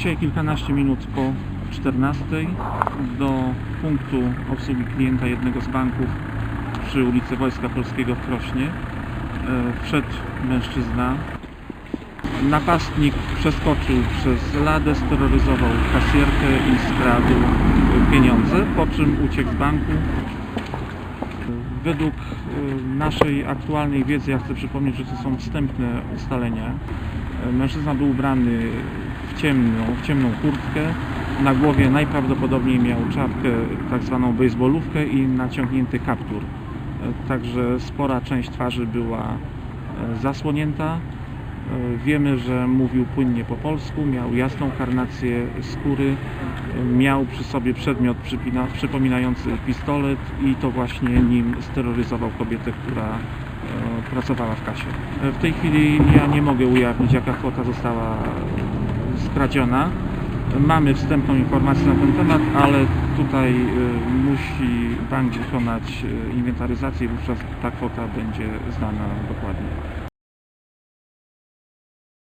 Dzisiaj kilkanaście minut po 14 do punktu obsługi klienta jednego z banków przy ulicy Wojska Polskiego w Krośnie e, wszedł mężczyzna. Napastnik przeskoczył przez ladę, steroryzował kasjerkę i skradł pieniądze, po czym uciekł z banku. Według e, naszej aktualnej wiedzy, ja chcę przypomnieć, że to są wstępne ustalenia, e, mężczyzna był ubrany ciemną, ciemną kurtkę, na głowie najprawdopodobniej miał czapkę, tak zwaną baseballówkę i naciągnięty kaptur. E, Także spora część twarzy była e, zasłonięta. E, Wiemy, że mówił płynnie po polsku, miał jasną karnację skóry, miał przy sobie przedmiot przypominający pistolet i to właśnie nim steroryzował kobietę, która pracowała w kasie. W tej chwili ja nie mogę ujawnić, jaka kwota została skradziona. Mamy wstępną informację na ten temat, ale tutaj e, musi bank wykonać e, inwentaryzację i wówczas ta kwota będzie znana dokładnie.